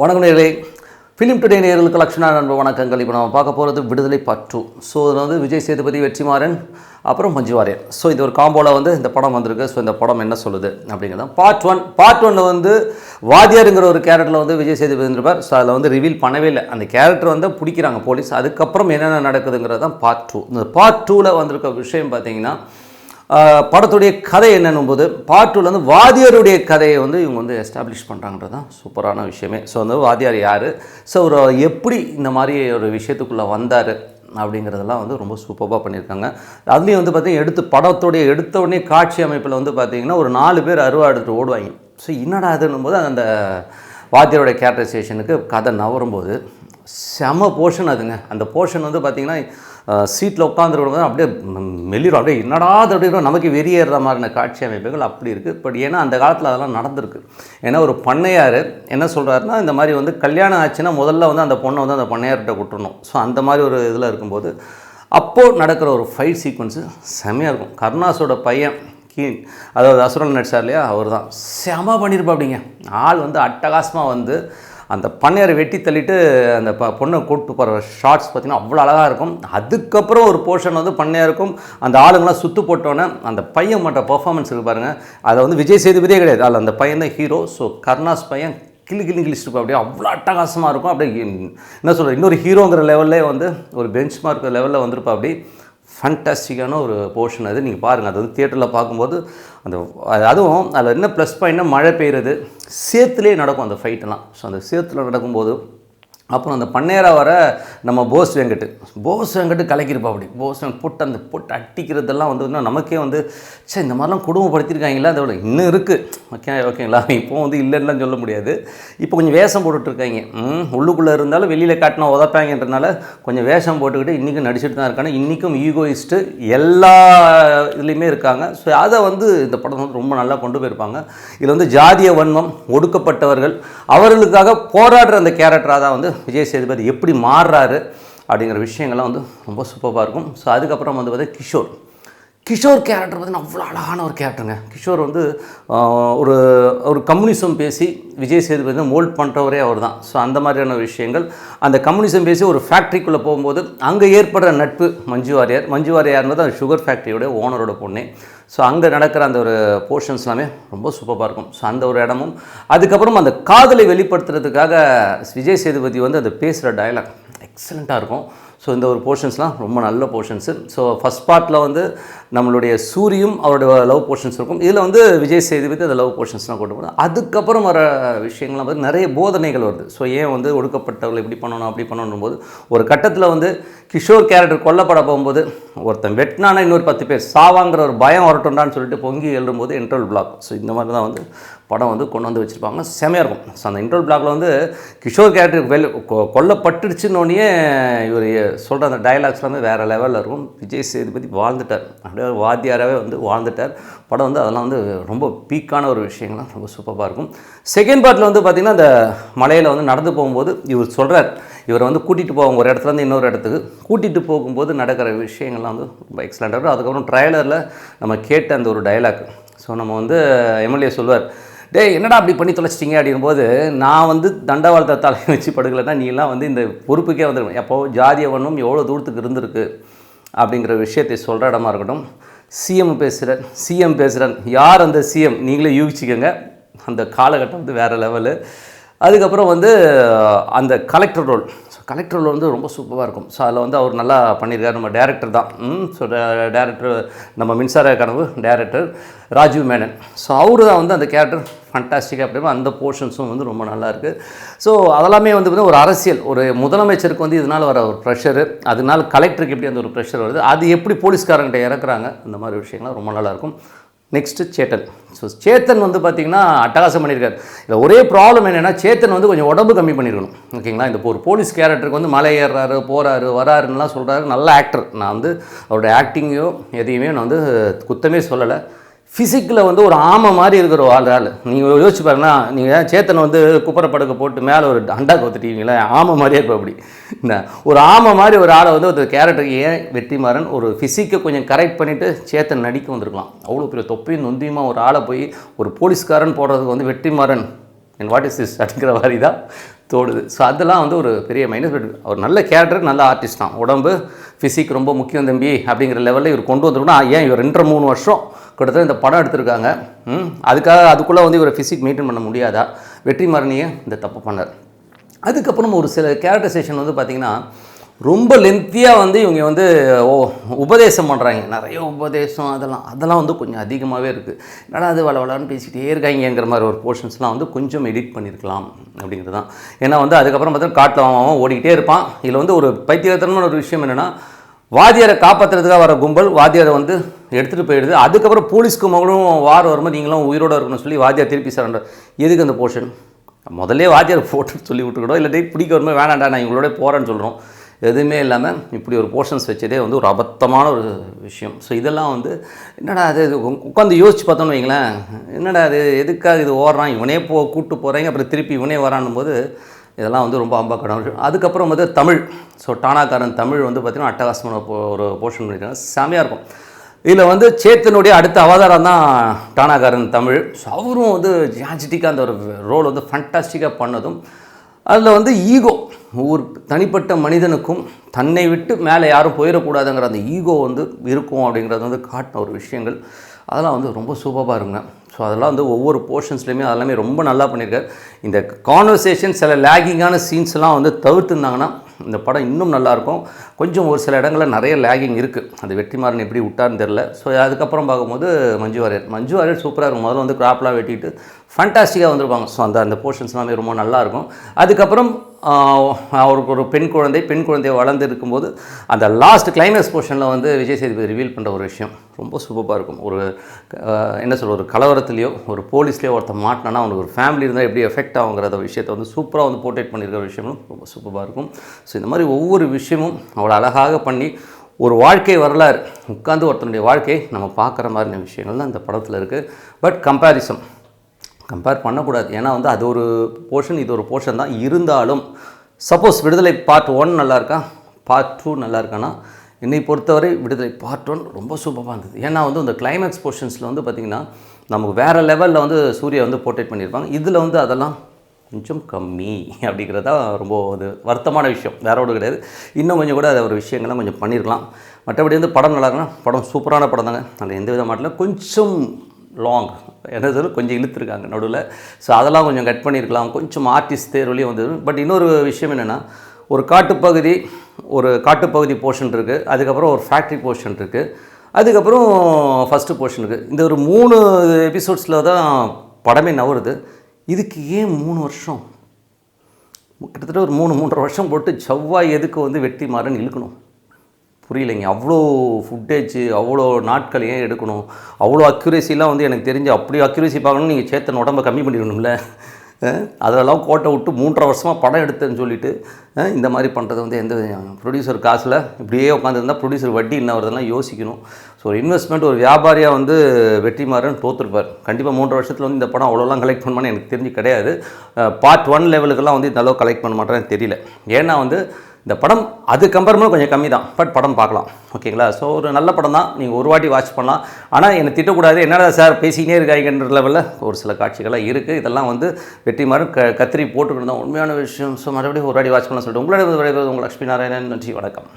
வணக்கம் நேரே film today நேர்களுக்கு லக்ஷ்மணா நண்பர் வணக்கங்கள். இப்போ நம்ம பார்க்க போகிறது விடுதலை பற்று. ஸோ இதில் வந்து விஜய் சேதுபதி வெற்றிமாறன் அப்புறம் மஞ்சு வாரியர் ஸோ இது ஒரு காம்போவில் வந்து இந்த படம் வந்திருக்கு. ஸோ இந்த படம் என்ன சொல்லுது அப்படிங்கிறத பார்ட் ஒன் பார்ட் ஒன்னில் வந்து வாத்தியாருங்கிற ஒரு கேரக்டரில் வந்து விஜய் சேதுபதி இருந்திருப்பார். ஸோ அதில் வந்து ரிவீல் பண்ணவே இல்லை. அந்த கேரக்டர் வந்து பிடிக்கிறாங்க போலீஸ் அதுக்கப்புறம் என்னென்ன நடக்குதுங்கிறது தான் பார்ட் டூ இந்த பார்ட் டூவில் வந்திருக்க விஷயம் பார்த்தீங்கன்னா படத்துடைய கதை என்னன்னும் போது பாட்டுலேருந்து வாத்தியாருடைய கதையை வந்து இவங்க வந்து எஸ்டாப்ளிஷ் பண்ணுறாங்கன்றது தான் சூப்பரான விஷயமே. ஸோ வந்து வாத்தியார் யார்? ஸோ ஒரு எப்படி இந்த மாதிரி ஒரு விஷயத்துக்குள்ளே வந்தார் அப்படிங்கிறதெல்லாம் வந்து ரொம்ப சூப்பராக பண்ணியிருக்காங்க. அதுலேயும் வந்து பார்த்திங்கன்னா எடுத்து படத்துடைய எடுத்த உடனே காட்சி அமைப்பில் வந்து பார்த்திங்கன்னா ஒரு நாலு பேர் அருவா எடுத்துகிட்டு ஓடுவாங்க. ஸோ என்னடா அதுன்னும் போது அந்த வாத்தியருடைய கேரக்டரைசேஷனுக்கு கதை நவரும்போது செம போர்ஷன் அதுங்க. அந்த போர்ஷன் வந்து பார்த்திங்கன்னா சீட்டில் உட்காந்துருக்கும் அப்படியே மெல்லிடும் அப்படியே என்னடா அது அப்படிங்கிற நமக்கு வெறியேறுற மாதிரின காட்சி அமைப்புகள் அப்படி இருக்குது பட் ஏன்னா அந்த காலத்தில் அதெல்லாம் நடந்திருக்கு. ஏன்னா ஒரு பண்ணையார் என்ன சொல்கிறாருன்னா இந்த மாதிரி வந்து கல்யாணம் ஆச்சுன்னா முதல்ல வந்து அந்த பொண்ணை வந்து அந்த பண்ணையார்கிட்ட கொட்டணும். ஸோ அந்த மாதிரி ஒரு இதில் இருக்கும்போது அப்போது நடக்கிற ஒரு ஃபைட் சீக்வன்ஸு செமையாக இருக்கும். கருணாஸோட பையன் கீன் அதாவது அசுரன் நடிச்சார் இல்லையா? அவர் தான் செம பண்ணியிருப்பா அப்படிங்க ஆள் வந்து அட்டகாசமாக வந்து அந்த பண்ணையாரை வெட்டி தள்ளிட்டு அந்த ப பொண்ணை கூப்பிட்டு போகிற ஷார்ட்ஸ் பார்த்திங்கன்னா அவ்வளோ அழகாக இருக்கும். அதுக்கப்புறம் ஒரு போர்ஷன் வந்து பண்ணையாருக்கும் அந்த ஆளுங்களாம் சுற்று போட்டோன்னே அந்த பையன் மற்ற பர்ஃபார்மன்ஸ் இருக்கு பாருங்கள் அதை வந்து விஜய் சேதுபதியே கிடையாது. அதில் அந்த பையன் தான் ஹீரோ ஸோ கருணாஸ் பையன் கிளி கிளி கிழிச்சிருக்கும் அப்படியே அவ்வளோ அட்டகாசமாக இருக்கும். அப்படியே என்ன சொல்கிறது இன்னொரு ஹீரோங்கிற லெவல்லே வந்து ஒரு பெஞ்ச் மார்க் லெவலில் வந்திருப்பா அப்படி. ஃபண்டாஸ்டிக்கான ஒரு போர்ஷன் அது. நீங்கள் பாருங்கள் அது வந்து தியேட்டரில் பார்க்கும்போது அந்த அதுவும் அதில் என்ன ப்ளஸ் பாயிண்ட்னா மழை பெய்யுறது சேத்துலேயே நடக்கும் அந்த ஃபைட்டெல்லாம் ஸோ அந்த சேத்துல நடக்கும்போது அப்புறம் அந்த பண்ணையரா வர நம்ம போஸ் வெங்கட். போஸ் வெங்கட் கலக்கிருப்பா அப்படி. போஸ் வெங்கட் போட்டு அந்த போட்டு அட்டிக்கிறதெல்லாம் வந்து நமக்கே வந்து சே இந்த மாதிரிலாம் குடும்பப்படுத்தியிருக்காங்களா அதோட இன்னும் இருக்குது ஓகே ஓகேங்களா? இப்போ வந்து இல்லைன்னா சொல்ல முடியாது. இப்போ கொஞ்சம் வேஷம் போட்டுட்ருக்காங்க. ம், உள்ளுக்குள்ளே இருந்தாலும் வெளியில் காட்டினா உதப்பாங்கன்றனால கொஞ்சம் வேஷம் போட்டுக்கிட்டு இன்றைக்கும் நடிச்சிட்டு தான் இருக்காங்க. இன்றைக்கும் ஈகோயிஸ்ட்டு எல்லா இதுலேயுமே இருக்காங்க. ஸோ அதை வந்து இந்த படம் வந்து ரொம்ப நல்லா கொண்டு போயிருப்பாங்க. இதில் வந்து ஜாதிய வன்மம் ஒடுக்கப்பட்டவர்கள் அவர்களுக்காக போராடுற அந்த கேரக்டராக தான் வந்து விஜய் சேதுபதி எப்படி மாறுறாரு அப்படிங்கிற விஷயங்கள்லாம் வந்து ரொம்ப சூப்பராக இருக்கும். ஸோ அதுக்கப்புறம் வந்து பார்த்தா கிஷோர். கிஷோர் கேரக்டர் பார்த்திங்கன்னா அவ்வளோ அழகான ஒரு கேரக்டருங்க. கிஷோர் வந்து ஒரு ஒரு கம்யூனிசம் பேசி விஜய் சேதுபதி மோல்ட் பண்ணுறவரே அவர் தான் ஸோ அந்த மாதிரியான விஷயங்கள். அந்த கம்யூனிசம் பேசி ஒரு ஃபேக்ட்ரிக்குள்ளே போகும்போது அங்கே ஏற்படுற நட்பு மஞ்சு வாரியார் மஞ்சு வாரியார்ன்றது அந்த சுகர் ஃபேக்ட்ரியோட ஓனரோட பொண்ணு. ஸோ அங்கே நடக்கிற அந்த ஒரு போர்ஷன்ஸ் எல்லாமே ரொம்ப சூப்பராக இருக்கும். ஸோ அந்த ஒரு இடமும். அதுக்கப்புறம் அந்த காதலை வெளிப்படுத்துறதுக்காக விஜய் சேதுபதி வந்து அந்த பேசுகிற டயலாக் எக்ஸலண்ட்டாக இருக்கும். ஸோ இந்த ஒரு போர்ஷன்ஸ்லாம் ரொம்ப நல்ல போர்ஷன்ஸு. ஸோ ஃபஸ்ட் பார்ட்டில் வந்து நம்மளுடைய சூரியும் அவருடைய லவ் போர்ஷன்ஸ் இருக்கும். இதில் வந்து விஜய் சேதுபதி அந்த லவ் போர்ஷன்ஸ்லாம் கொண்டு போகணும் அதுக்கப்புறம் வர விஷயங்கள்லாம் வந்து நிறைய போதனைகள் வருது. ஸோ ஏன் வந்து ஒடுக்கப்பட்டவர்கள் இப்படி பண்ணணும் அப்படி பண்ணணும் போது ஒரு கட்டத்தில் வந்து கிஷோர் கேரக்டர் கொல்லப்பட போகும்போது ஒருத்தன் வெட்டினானா இன்னொரு பத்து பேர் சாவாங்கிற ஒரு பயம் வரட்டும்டான்னு சொல்லிட்டு பொங்கி எழும்போது இன்டர்வல் பிளாக் ஸோ இந்த மாதிரி தான் வந்து படம் வந்து கொண்டு வந்து வச்சுருப்பாங்க. செமையாக இருக்கும். ஸோ அந்த இன்டர்வல் பிளாக்ல வந்து கிஷோர் கேரக்டர் வெல் கொ- இவர் சொல்கிற அந்த டயலாக்ஸ் எல்லாமே வேறு லெவலில் இருக்கும். விஜய் சேதுபதி வாழ்ந்துட்டார். அப்படியே வாத்தியாராகவே வந்து வாழ்ந்துட்டார். படம் வந்து அதெல்லாம் வந்து ரொம்ப பீக்கான ஒரு விஷயங்கள்லாம் ரொம்ப சூப்பராக இருக்கும். செகண்ட் பார்ட்டில் வந்து பார்த்திங்கன்னா அந்த மலையில் வந்து நடந்து போகும்போது இவர் சொல்கிறார் இவரை வந்து கூட்டிகிட்டு போவாங்க ஒரு இடத்துலேருந்து இன்னொரு இடத்துக்கு கூட்டிகிட்டு போகும்போது நடக்கிற விஷயங்கள்லாம் வந்து ரொம்ப எக்ஸலண்ட்டாக இருக்கும். அதுக்கப்புறம் ட்ரைலரில் நம்ம கேட்ட அந்த ஒரு டயலாக் ஸோ நம்ம வந்து எம்எல்ஏ சொல்லுவார் டே என்னடா அப்படி பண்ணி தொலைச்சிட்டிங்க? அப்படிங்கும்போது நான் வந்து தண்டவாளத்தை தலையை வச்சு படுக்கலைன்னா நீலாம் வந்து இந்த பொறுப்புக்கே வந்துருவேன். எப்போ ஜாதிய வண்ணம் எவ்வளோ தூரத்துக்கு இருந்திருக்கு? அப்படிங்கிற விஷயத்தை சொல்கிற இடமா இருக்கட்டும். சிஎம் பேசுகிறேன் சிஎம் பேசுகிறேன் யார் அந்த சிஎம் நீங்களே யூகிச்சிக்கோங்க. அந்த காலகட்டம் வந்து வேறு லெவலு அதுக்கப்புறம் வந்து அந்த collector role so collector role வந்து ரொம்ப சூப்பராக இருக்கும். ஸோ அதில் வந்து அவர் நல்லா பண்ணியிருக்காரு. நம்ம டேரக்டர் தான். ம் ஸோ டேரக்டர் நம்ம மின்சார கனவு டேரக்டர் ராஜீவ் மேனன். ஸோ அவரு தான் வந்து அந்த கேரக்டர் ஃபண்டாஸ்டிக்காக அப்படின்னா அந்த போர்ஷன்ஸும் வந்து ரொம்ப நல்லா இருக்குது ஸோ அதெல்லாமே வந்து பார்த்தீங்கன்னா ஒரு அரசியல். ஒரு முதலமைச்சருக்கு வந்து இதனால் வர ஒரு ப்ரெஷரு அதனால் கலெக்டருக்கு எப்படி அந்த ஒரு ப்ரெஷர் வருது அது எப்படி போலீஸ்காரங்கிட்ட இறக்குறாங்க அந்த மாதிரி விஷயங்கள்லாம் ரொம்ப நல்லாயிருக்கும் நெக்ஸ்ட்டு சேத்தன் ஸோ சேத்தன் வந்து பார்த்திங்கன்னா அட்டகாசம் பண்ணியிருக்காரு இதில் ஒரே ப்ராப்ளம் என்னென்னா சேத்தன் வந்து கொஞ்சம் உடம்பு கம்மி பண்ணியிருக்கணும் ஓகேங்களா இந்த ஒரு போலீஸ் கேரக்டருக்கு வந்து மலை ஏறுறாரு போகிறாரு வராருன்னுலாம் சொல்கிறாரு நல்ல ஆக்டர் நான் வந்து அவருடைய ஆக்டிங்கையோ எதையுமே நான் வந்து குத்தமே சொல்லலை. ஃபிசிக்கில் வந்து ஒரு ஆமை மாதிரி இருக்கிற ஒரு ஆள் ஆள். நீங்கள் யோசிச்சு பாருங்கன்னா நீங்கள் சேத்தனை வந்து குப்பரை படுக்க போட்டு மேலே ஒரு அண்டா கொத்துட்டீங்களே? ஆமை மாதிரியே இருக்கும் அப்படி. என்ன? ஒரு ஆமை மாதிரி ஒரு ஆளை வந்து ஒரு கேரக்டருக்கு ஏன் வெற்றிமாறன் ஒரு ஃபிசிக்கை கொஞ்சம் கரெக்ட் பண்ணிவிட்டு சேத்தன் நடிக்க வந்திருக்கலாம். அவ்வளோ பெரிய தொப்பையும் நொந்தியுமா ஒரு ஆளை போய் ஒரு போலீஸ்காரன் போடுறதுக்கு வந்து வெற்றிமாறன்? என் வாட் இஸ் திஸ் அப்படிங்கிற மாதிரி தான் தோடுது ஸோ அதெல்லாம் வந்து ஒரு பெரிய மைனஸ் பட் அவர் நல்ல கேரக்டர் நல்ல ஆர்டிஸ்ட் தான். உடம்பு ஃபிசிக் ரொம்ப முக்கியம் தம்பி அப்படிங்கிற லெவலில் இவர் கொண்டு வந்துருக்கணும். ஏன் இவர் ரெண்டரை மூணு வருஷம் கிட்டத்தட்ட இந்த படம் எடுத்திருக்காங்க. அதுக்காக அதுக்குள்ளே வந்து இவரை ஃபிசிக் மெயின்டைன் பண்ண முடியாதா? வெற்றிமாறனையே இந்த தப்பு பண்ணார். அதுக்கப்புறம் ஒரு சில கேரக்டரைசேஷன் வந்து பார்த்திங்கன்னா ரொம்ப லென்த்தியாக வந்து இவங்க வந்து ஓ உபதேசம் பண்ணுறாங்க நிறைய உபதேசம் அதெல்லாம் அதெல்லாம் வந்து கொஞ்சம் அதிகமாகவே இருக்குது என்னடா அது வள வளன்னு பேசிக்கிட்டே இருக்காங்கங்கிற மாதிரி ஒரு போர்ஷன்ஸ்லாம் வந்து கொஞ்சம் எடிட் பண்ணியிருக்கலாம் அப்படிங்கிறது தான். ஏன்னா வந்து அதுக்கப்புறம் பார்த்தா காட்டில் அவன் ஓடிக்கிட்டே இருப்பான். இதில் வந்து ஒரு பைத்தியத்தனமான ஒரு விஷயம் என்னென்னா வாத்தியாரை காப்பாற்றுறதுக்காக வர கும்பல் வாத்தியாரை வந்து எடுத்துகிட்டு போயிடுது. அதுக்கப்புறம் போலீஸ்க்கு மகளும் வார் வரும்போது நீங்களும் உயிரோட இருக்கணும்னு சொல்லி வாத்தியார் திருப்பி சரண்டர் எதுக்கு அந்த போர்ஷன் முதல்ல வாத்தியார் போட்டு சொல்லி விட்டுக்கிடும் இல்லை பிடிக்க வரும்போது வேணாண்டா நான் இவங்களோட போகிறேன்னு சொல்கிறோம் எதுவுமே இல்லாமல் இப்படி ஒரு போர்ஷன்ஸ் வச்சதே வந்து ஒரு அபத்தமான ஒரு விஷயம். ஸோ இதெல்லாம் வந்து என்னடா அது உட்காந்து யோசிச்சு பார்த்தோன்னு வைங்களேன். என்னடா அது எதுக்காக இது ஓடுறான்? இவனே போ கூப்பிட்டு போகிறாங்க அப்புறம் திருப்பி இவனே வரான்னும் போது இதெல்லாம் வந்து ரொம்ப அம்பாக்கடம் கடவுள். அதுக்கப்புறம் வந்து தமிழ். ஸோ டானாக்காரன் தமிழ் வந்து பார்த்திங்கன்னா அட்டகாசமான ஒரு போர்ஷன் பண்ணியிருக்காங்க. செமையாக இருக்கும். இதில் வந்து சேத்தனுடைய அடுத்த அவதாரம் தான் டானாகாரன் தமிழ். ஸோ அவரும் வந்து ஜாஜிட்டிக்காக அந்த ஒரு ரோல் வந்து ஃபண்டாஸ்டிக்காக பண்ணதும் அதில் வந்து ஈகோ ஒரு தனிப்பட்ட மனிதனுக்கும் தன்னை விட்டு மேலே யாரும் போயிடக்கூடாதுங்கிற அந்த ஈகோ வந்து இருக்கும் அப்படிங்கிறது வந்து காட்டின ஒரு விஷயங்கள். அதெல்லாம் வந்து ரொம்ப சூப்பராக இருங்க ஸோ அதெல்லாம் வந்து ஒவ்வொரு போர்ஷன்ஸ்லையுமே அதெல்லாமே ரொம்ப நல்லா பண்ணியிருக்காரு. இந்த கான்வர்சேஷன் சில லேகிங்கான சீன்ஸ்லாம் வந்து தவிர்த்துருந்தாங்கன்னா இந்த படம் இன்னும் நல்லாயிருக்கும். கொஞ்சம் ஒரு சில இடங்களில் நிறைய லேகிங் இருக்குது அது வெற்றிமாறன் எப்படி விட்டார்னு தெரில ஸோ அதுக்கப்புறம் பார்க்கும்போது மஞ்சு வாரியர். மஞ்சு வாரியர் சூப்பராக இருக்கும். முதல்ல வந்து கிராப்லாம் வெட்டிட்டு ஃபண்டாஸ்டிக்காக வந்திருப்பாங்க. ஸோ அந்த அந்த போர்ஷன்ஸ் எல்லாமே ரொம்ப நல்லாயிருக்கும். அதுக்கப்புறம் அவருக்கு ஒரு பெண் குழந்தை பெண் குழந்தை வளர்ந்து இருக்கும்போது அந்த லாஸ்ட் கிளைமேக்ஸ் போர்ஷனில் வந்து விஜய் சேதுபதி ரிவீல் பண்ணுற ஒரு விஷயம். ரொம்ப சூப்பராக இருக்கும். ஒரு என்ன சொல்ல ஒரு கலவரத்துலேயோ ஒரு போலீஸ்லேயோ ஒருத்தன் மாட்டினா அவனுக்கு ஒரு ஃபேமிலி இருந்தால் எப்படி எஃபெக்ட் ஆகுங்கிற விஷயத்தை வந்து சூப்பராக வந்து போர்ட்ரேட் பண்ணியிருக்கிற விஷயமும் ரொம்ப சூப்பராக இருக்கும். ஸோ இந்த மாதிரி ஒவ்வொரு விஷயமும் அவ்வளோ அழகாக பண்ணி ஒரு வாழ்க்கை வரலாறு உட்காந்து ஒருத்தனுடைய வாழ்க்கையை நம்ம பார்க்குற மாதிரியான விஷயங்கள் தான் இந்த படத்தில் இருக்குது பட் கம்பேரிசன் கம்பேர் பண்ணக்கூடாது. ஏன்னா வந்து அது ஒரு போர்ஷன் இது ஒரு போர்ஷன் தான். இருந்தாலும் சப்போஸ் விடுதலை பார்ட் ஒன் நல்லா இருக்கா பார்ட் டூ நல்லா இருக்கானா என்னை பொறுத்தவரை விடுதலை பார்ட் ஒன் ரொம்ப சூப்பராக இருந்தது. ஏன்னா வந்து இந்த கிளைமேக்ஸ் போர்ஷன்ஸில் வந்து பார்த்திங்கன்னா நமக்கு வேறு லெவலில் வந்து சூர்யா வந்து போர்ட்ரேட் பண்ணியிருப்பாங்க. இதில் வந்து அதெல்லாம் கொஞ்சம் கம்மி அப்படிங்கிறதா ரொம்ப ஒரு வருத்தமான விஷயம். வேற ஒன்றும் கிடையாது. இன்னும் கொஞ்சம் கூட அதை ஒரு விஷயங்கள்லாம் கொஞ்சம் பண்ணியிருக்கலாம் மற்றபடி வந்து படம் நல்லா இருக்குன்னா படம் சூப்பரான படம் தாங்க. அதில் எந்த வித மாட்டில் கொஞ்சம் லாங் என்ன கொஞ்சம் இழுத்துருக்காங்க நடுவில். ஸோ அதெல்லாம் கொஞ்சம் கட் பண்ணியிருக்கலாம். கொஞ்சம் ஆர்டிஸ்ட் தேர்வுலேயும் வந்தது. பட் இன்னொரு விஷயம் என்னென்னா ஒரு காட்டுப்பகுதி ஒரு காட்டுப்பகுதி போர்ஷன் இருக்குது அதுக்கப்புறம் ஒரு ஃபேக்ட்ரி போர்ஷன் இருக்குது அதுக்கப்புறம் ஃபஸ்ட்டு போர்ஷன் இருக்குது இந்த ஒரு மூணு எபிசோட்ஸில் தான் படமே நவருது. இதுக்கு ஏன் மூணு வருஷம்? கிட்டத்தட்ட ஒரு மூணு மூன்றரை வருஷம் போட்டு செவ்வாய் எதுக்கு வந்து வெட்டி மாறன்னு இழுக்கணும். புரியலைங்க. அவ்வளோ ஃபுட்டேஜ் அவ்வளோ நாட்கள் ஏன் எடுக்கணும்? அவ்வளோ அக்யூரேசிலாம் வந்து எனக்கு தெரிஞ்சு அப்படி அக்யூரேசி பார்க்கணும் நீங்கள் சேத்தன் உடம்பை கம்மி பண்ணிடணும்ல. அதெல்லாம் கோட்டை விட்டு மூன்றரை வருஷமாக படம் எடுத்தேன்னு சொல்லிட்டு இந்த மாதிரி பண்ணுறது வந்து எந்த ப்ரொடியூசர் காசில் இப்படியே உட்காந்துருந்தா ப்ரொடியூசர் வட்டி என்ன வருதெல்லாம் யோசிக்கணும். ஸோ இன்வெஸ்ட்மெண்ட் ஒரு வியாபாரியாக வந்து வெற்றிமாறன் தோற்றுருப்பார் கண்டிப்பாக மூன்று வருஷத்தில் வந்து இந்த படம் அவ்வளோலாம் கலெக்ட் பண்ணுமான்னு எனக்கு தெரிஞ்சு கிடையாது. பார்ட் ஒன் லெவலுக்கெல்லாம் வந்து இந்த அளவு கலெக்ட் பண்ண மாட்டேன்னு தெரியல. ஏன்னா வந்து இந்த படம் அது கம்பேர் பண்ண கொஞ்சம் கம்மி தான் பட் படம் பார்க்கலாம். ஓகேங்களா ஸோ ஒரு நல்ல படம் தான். நீங்கள் ஒரு வாட்டி வாட்ச் பண்ணலாம். ஆனால் என்னை திட்டக்கூடாது. என்னடா சார் பேசிக்கினே இருக்காங்கன்ற லெவலில் ஒரு சில காட்சிகள்லாம் இருக்குது இதெல்லாம் வந்து வெற்றிமாறன் க கத்திரி போட்டுக்கிட்டு தான் உண்மையான விஷயம். ஸோ மறுபடியும் ஒரு வாட்டி வாட்ச் பண்ணலாம் சொல்லிட்டு உங்களோட உங்கள் லட்சுமி நாராயணன். நன்றி வணக்கம்.